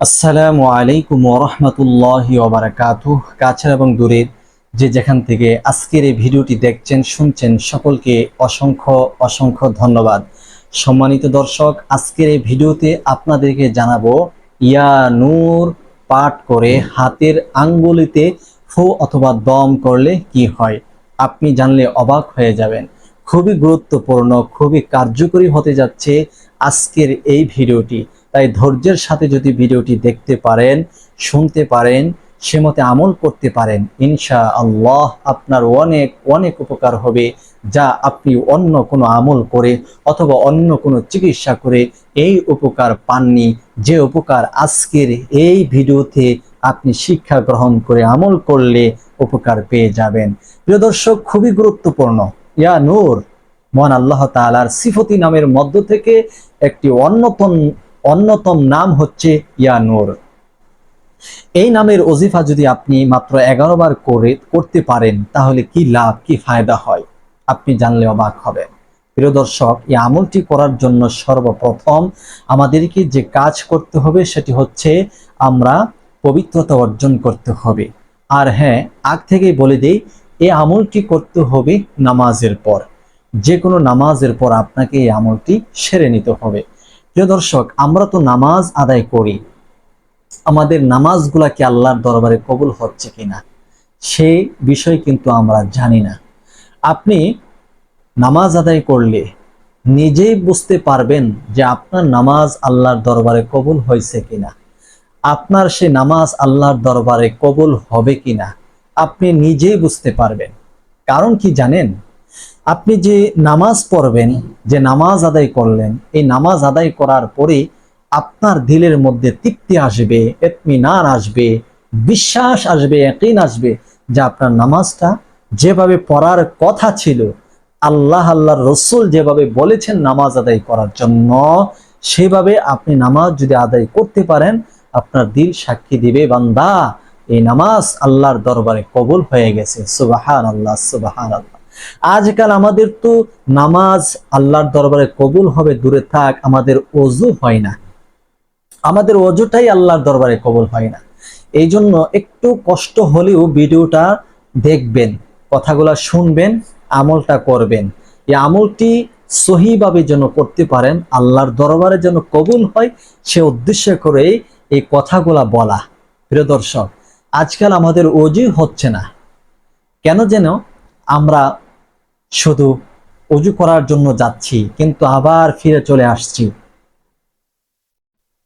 আসসালামু আলাইকুম ওরহমতুল্লাহি ওবারাকাতুহ। কাছের এবং দূরের যে যেখান থেকে আজকের এই ভিডিওটি দেখছেন, শুনছেন, সকলকে অসংখ্য অসংখ্য ধন্যবাদ। সম্মানিত দর্শক, আজকের এই ভিডিওতে আপনাদেরকে জানাব, ইয়া নূর পাঠ করে হাতের আঙ্গুলিতে ফু অথবা দম করলে কি হয়? আপনি জানলে অবাক হয়ে যাবেন। খুবই গুরুত্বপূর্ণ, খুবই কার্যকরী হতে যাচ্ছে আজকের এই ভিডিওটি। তাই ধৈর্যের সাথে যদি ভিডিওটি দেখতে পারেন, শুনতে পারেন, সে মতে আমল করতে পারেন ইনশা আল্লাহ আপনার অনেক অনেক উপকার হবে যা আপনি অন্য কোনো আমল করে অথবা অন্য কোনো চিকিৎসা করে এই উপকার পাননি। যে উপকার আজকের এই ভিডিওতে আপনি শিক্ষা গ্রহণ করে আমল করলে উপকার পেয়ে যাবেন। প্রিয় দর্শক, খুবই গুরুত্বপূর্ণ। ইয়া নূর, মহান আল্লাহ তাআলার সিফতি নামের মধ্য থেকে একটি অন্যতম অন্যতম নাম হচ্ছে ইয়া নূর এই নামের ওজিফা যদি আপনি মাত্র এগারো বার করে করতে পারেন, তাহলে কি লাভ, কি ফায়দা হয়? আপনি জানলে অবাক হবেন। প্রিয় দর্শক, এই আমলটি করার জন্য সর্বপ্রথম আমাদেরকে যে কাজ করতে হবে, সেটি হচ্ছে আমরা পবিত্রতা অর্জন করতে হবে। আর হ্যাঁ আগ থেকেই বলে দেই, এই আমলটি করতে হবে নামাজের পর। যে কোনো নামাজের পর আপনাকে এই আমলটি সেরে নিতে হবে। প্রিয় দর্শক, আমরা তো নামাজ আদায় করি। আমাদের নামাজগুলা কি আল্লাহর দরবারে কবুল হচ্ছে কিনা? সেই বিষয় কিন্তু আমরা জানি না। আপনি নামাজ আদায় করলে নিজেই বুঝতে পারবেন যে আপনার নামাজ আল্লাহর দরবারে কবুল হয়েছে কিনা। আপনার সে নামাজ আল্লাহর দরবারে কবুল হবে কিনা, আপনি নিজেই বুঝতে পারবেন। কারণ কি জানেন? আপনি যে নামাজ পড়বেন, যে নামাজ আদায় করলেন, এই নামাজ আদায় করার পরে আপনার দিলের মধ্যে তৃপ্তি আসবে এতমিনান আসবে, বিশ্বাস আসবে একইন আসবে যে আপনার নামাজটা যেভাবে পড়ার কথা ছিল, আল্লাহ আল্লাহর রসুল যেভাবে বলেছেন নামাজ আদায় করার জন্য, সেভাবে আপনি নামাজ যদি আদায় করতে পারেন, আপনার দিল সাক্ষী দিবে বান্দা। এই নামাজ আল্লাহর দরবারে কবুল হয়ে গেছে। সুবাহান আল্লাহ সুবাহান আল্লাহ আজকাল আমাদের তো নামাজ আল্লাহর দরবারে কবুল হবে, দূরে থাক, আমাদের অজু হয় না। আমাদের অজুটাই আল্লাহর দরবারে কবুল হয় না। এই জন্য একটু কষ্ট হলেও ভিডিওটা দেখবেন, কথাগুলো শুনবেন, আমলটা করবেন। এই আমলটি সহিভাবে যেন করতে পারেন, আল্লাহর দরবারে যেন কবুল হয়, সে উদ্দেশ্য করে এই কথাগুলা বলা। প্রিয় দর্শক, আজকাল আমাদের অজু হচ্ছে না। কেন যেন আমরা শুধু অজু করার জন্য যাচ্ছি, কিন্তু আবার ফিরে চলে আসছি।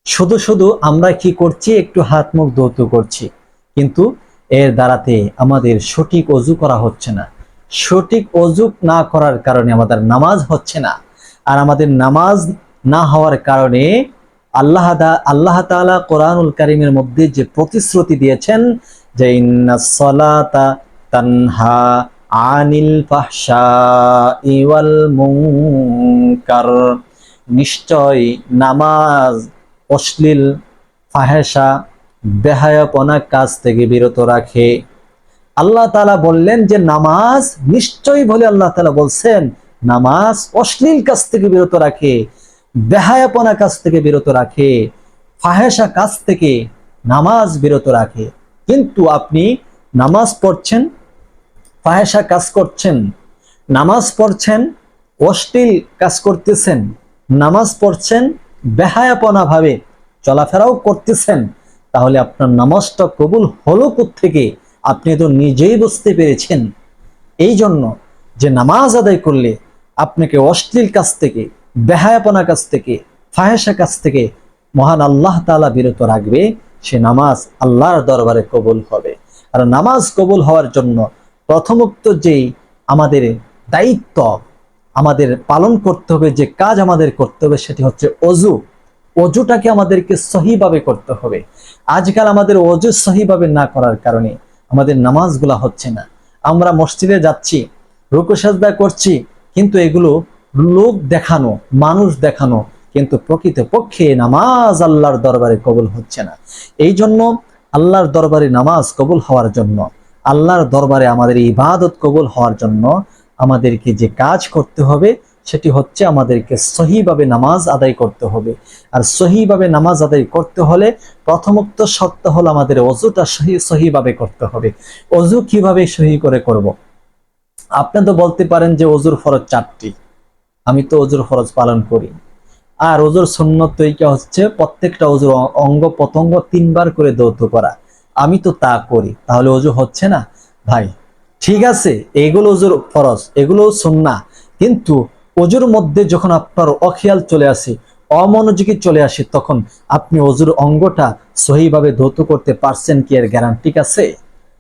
শুধু শুধু আমরা কি করছি, একটু হাত মুখ ধৌত করছি, কিন্তু এর দ্বারাতে আমাদের সঠিক অজু করা হচ্ছে না। সঠিক অজু না করার কারণে আমাদের নামাজ হচ্ছে না, আর আমাদের নামাজ না হওয়ার কারণে আল্লাহ আল্লাহ তাআলা কোরআনুল কারিমের মধ্যে যে প্রতিশ্রুতি দিয়েছেন যে ইন্না সলাতা তানহা আনিল ফাহশা ইওয়াল মুনকার। নিশ্চয় নামাজ অশ্লীল ফাহেসা বেহায়াপনা কাজ থেকে বিরত রাখে। আল্লাহ তালা বললেন যে, নামাজ নিশ্চয়ই বলে আল্লাহ তালা বলছেন, নামাজ অশ্লীল কাজ থেকে বিরত রাখে, বেহায়াপনা কাজ থেকে বিরত রাখে ফাহেসা কাজ থেকে নামাজ বিরত রাখে। কিন্তু আপনি নামাজ পড়ছেন ফাহেসা কাজ করছেন, নামাজ পড়ছেন, অশ্লীল কাজ করতেছেন, নামাজ পড়ছেন বেহায়াপনা ভাবে চলাফেরাও করতেছেন, তাহলে আপনার নামাজটা কবুল হলো থেকে আপনি তো নিজেই বুঝতে পেরেছেন। এই জন্য যে নামাজ আদায় করলে আপনাকে অশ্লীল কাছ থেকে, বেহায়াপনা কাছ থেকে ফাহেসা কাছ থেকে মহান আল্লাহ তালা বিরত রাখবে, সে নামাজ আল্লাহর দরবারে কবুল হবে। আর নামাজ কবুল হওয়ার জন্য প্রথমোক্ত যেই আমাদের দায়িত্ব, আমাদের পালন করতে হবে, যে কাজ আমাদের করতে হবে সেটি হচ্ছে অজু। অজুটাকে আমাদেরকে সহিভাবে করতে হবে। আজকাল আমাদের অজু সহিভাবে না করার কারণে আমাদের নামাজগুলা হচ্ছে না। আমরা মসজিদে যাচ্ছি, রুকু সাজদা করছি, কিন্তু এগুলো লোক দেখানো, মানুষ দেখানো কিন্তু প্রকৃত পক্ষে নামাজ আল্লাহর দরবারে কবুল হচ্ছে না। এই জন্য আল্লাহর দরবারে নামাজ কবুল হওয়ার জন্য আল্লাহর দরবারে আমাদের ইবাদত কবুল হওয়ার জন্য আমাদেরকে যে কাজ করতে হবে, সেটি হচ্ছে আমাদেরকে সহিভাবে নামাজ আদায় করতে হবে। আর সহিভাবে নামাজ আদায় করতে হলে প্রথমোক্ত সত্য হলো আমাদের অজুটা সহি, সহিভাবে করতে হবে। অজু কীভাবে সহি করে করব। আপনি তো বলতে পারেন যে অজুর ফরজ চারটি। আমি তো অজুর ফরজ পালন করি। আর অজুর সুন্নত তৈকা হচ্ছে? প্রত্যেকটা অজুর অঙ্গ প্রত্যঙ্গ তিনবার করে দৌত করা। আমি তো তা করি। তাহলে অজু হচ্ছে না? ভাই, ঠিক আছে, এগুলো অজুর ফরজ, এগুলো সুন্না কিন্তু অজুর মধ্যে যখন আপনার অখিয়াল চলে আসে, অমনোযোগী চলে আসে, তখন আপনি অজুর অঙ্গটা সহিভাবে ধৌত করতে পারছেন কি এর গ্যারান্টিক আছে?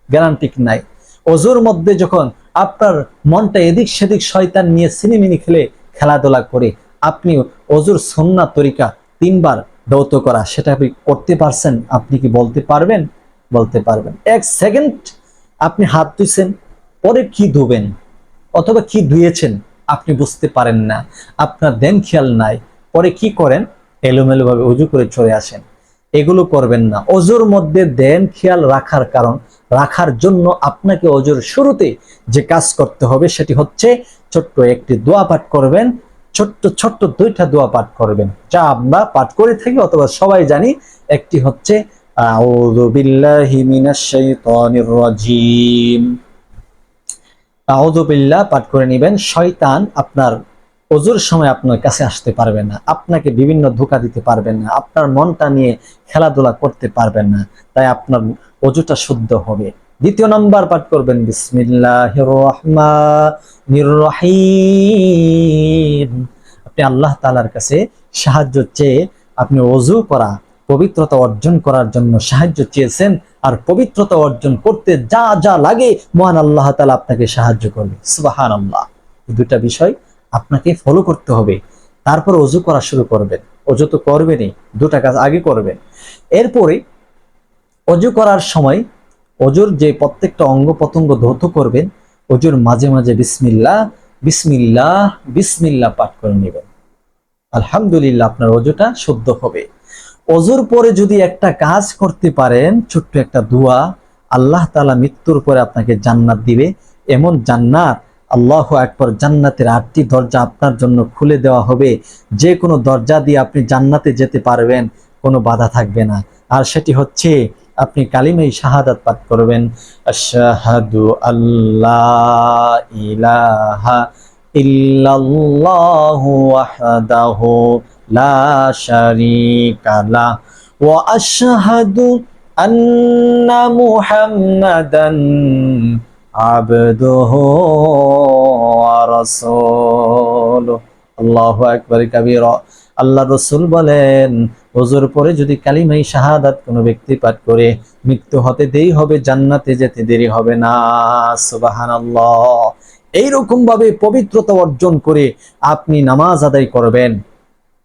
গ্যারান্টিক নাই? অজুর মধ্যে যখন আপনার মনটা এদিক সেদিক শয়তান নিয়ে সিনেমিনি খেলে খেলাধুলা করে, আপনি অজুর সন্না তরিকা তিনবার দৌত করা, সেটা আপনি করতে পারছেন? আপনি কি বলতে পারবেন? বলতে পারবেন। এক সেকেন্ড আপনি হাত ধুইছেন, পরে কি ধুবেন অথবা কি ধুয়েছেন আপনি বুঝতে পারেন না। আপনার দেন খেয়াল নাই, পরে কি করেন? এলোমেলো ভাবে উজু করে চলে আসেন। এগুলো করবেন না। অজুর মধ্যে দেন খেয়াল রাখার কারণ, রাখার জন্য আপনাকে অজুর শুরুতে যে কাজ করতে হবে সেটি হচ্ছে ছোট্ট একটি দোয়া পাঠ করবেন, ছোট্ট ছোট্ট দুইটা দোয়া পাঠ করবেন। যা আমরা পাঠ করে থাকি অথবা সবাই জানি, একটি হচ্ছে আউযু বিল্লাহি মিনাশ শাইতানির রাজিম আউযু বিল্লাহ পাঠ করে নেবেন, শয়তান আপনার অজুর সময় আপনার কাছে আসতে পারবে না, আপনাকে বিভিন্ন ধোকা দিতে পারবেন না, আপনার মনটা নিয়ে খেলাধুলা করতে পারবেন না, তাই আপনার অজুটা শুদ্ধ হবে। দ্বিতীয় নাম্বার পাঠ করবেন, বিসমিল্লাহির রহমানির রহিম। আপনি আল্লাহ তাআলার কাছে সাহায্য চেয়ে আপনি অজু করা পবিত্রতা অর্জন করার জন্য সাহায্য চেয়েছেন আর পবিত্রতা অর্জন করতে যা যা লাগে, মহান আল্লাহ তাআলা আপনাকে সাহায্য করবে। সুবহানাল্লাহ। এই দুটা বিষয় আপনাকে ফলো করতে হবে। তারপর অজু করা শুরু করবেন। অজু তো করবেনই, দুটা কাজ আগে করবেন। এরপরে অজু করার সময় অজুর যে প্রত্যেকটা অঙ্গ প্রত্যঙ্গ ধৌত করবেন, অজুর মাঝে মাঝে বিসমিল্লাহ বিসমিল্লাহ বিসমিল্লাহ পাঠ করে নেবেন। আলহামদুলিল্লাহ আপনার অজুটা শুদ্ধ হবে। অজুর পরে যদি একটা কাজ করতে পারেন, ছোট্ট একটা দোয়া, আল্লাহ তাআলা মৃত্যুর পরে আপনাকে জান্নাত দিবে। এমন জান্নাত, আল্লাহ একবার জান্নাতের আটটি দরজা আপনার জন্য খুলে দেওয়া হবে। যে কোনো দরজা দিয়ে আপনি জান্নাতে যেতে পারবেন, কোনো বাধা থাকবে না। আর সেটি হচ্ছে, আপনি কালিমাই শাহাদাত পাঠ করবেন, আশহাদু আল্লাহ ইলাহা ইল্লাল্লাহু ওয়াহদাহু লা ওয়া আশহাদু আন্না মুহাম্মাদান আবদুহু ওয়া রাসূলুহু। আল্লাহু আকবার, কাবীরা। আল্লাহ রসুল বলেন ওজুর পরে যদি কালিমাই শাহাদাত কোনো ব্যক্তি পাঠ করে, মৃত্যু হতে দেরি হবে, জান্নাতে যেতে দেরি হবে না, সুবহানাল্লাহ। এইরকম ভাবে পবিত্রতা অর্জন করে আপনি নামাজ আদায় করবেন।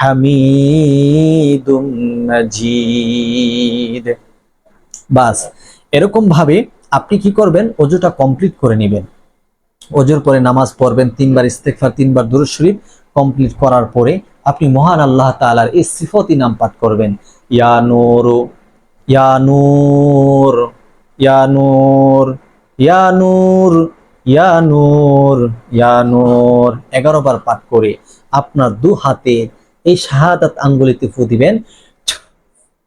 হামিদুম মাজিদ। বাস, এরকম ভাবে আপনি কি করবেন? অজুটা কমপ্লিট করে নেবেন। অজুর পরে নামাজ পড়বেন, তিনবার ইস্তেগফার, তিনবার দুরূদ শরীফ কমপ্লিট করার পরে আপনি মহান আল্লাহ তাআলার এই সিফতি নাম পাঠ করবেন। ইয়া নূর ইয়া নূর ইয়া নূর ইয়া নূর ইয়া নূর ইয়া নূর। এগারো বার পাঠ করে আপনার দু হাতে এই শাহাদাত আঙ্গুলিতে ফু দিবেন,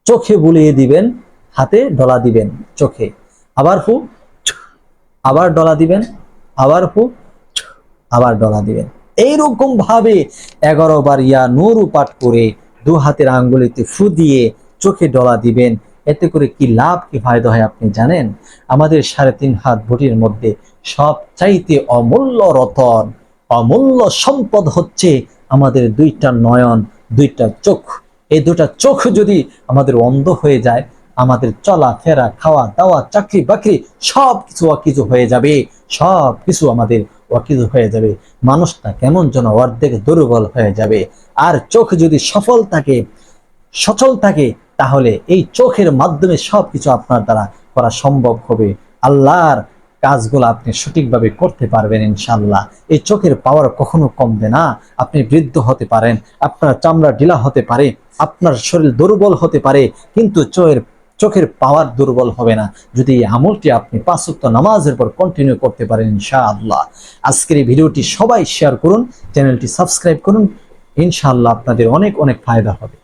চোখে বুলিয়ে দিবেন, হাতে ডলা দিবেন, চোখে। আবার ফু, আবার ডলা দিবেন, আবার ফু, আবার ডলা দিবেন। এইরকম ভাবে এগারো বার ইয়া নূর পাঠ করে দু হাতের আঙ্গুলিতে ফু দিয়ে চোখে ডলা দিবেন, এতে করে কি লাভ, কি ফায়দা হয় আপনি জানেন? আমাদের সাড়ে তিন হাত বটির মধ্যে সব চাইতে অমূল্য রতন, অমূল্য সম্পদ হচ্ছে আমাদের দুইটা নয়ন, দুইটা চোখ। এই দুটা চোখ যদি আমাদের অন্ধ হয়ে যায়, আমাদের চলা ফেরা খাওয়া দাওয়া চাকরি বাকরি সব কিছু অকিছু হয়ে যাবে। সব কিছু আমাদের অকিছু হয়ে যাবে। মানুষটা কেমন যেন অর্ধেক দুর্বল হয়ে যাবে। আর চোখ যদি সফল থাকে, সচল থাকে, তাহলে এই চোখের মাধ্যমে সব কিছু আপনার দ্বারা করা সম্ভব হবে। আল্লাহর কাজগুলো আপনি সঠিকভাবে করতে পারবেন ইনশাল্লাহ এই চোখের পাওয়ার কখনো কমবে না। আপনি বৃদ্ধ হতে পারেন, আপনার চামড়া ঢিলা হতে পারে, আপনার শরীর দুর্বল হতে পারে, কিন্তু চোখের চোখের পাওয়ার দুর্বল হবে না। যদি এই আমলটি আপনি পাঁচক্ত নামাজের পর কন্টিনিউ করতে পারেন ইনশাআল্লাহ। আজকের এই ভিডিওটি সবাই শেয়ার করুন চ্যানেলটি সাবস্ক্রাইব করুন। ইনশাআল্লাহ আপনাদের অনেক অনেক ফায়দা হবে।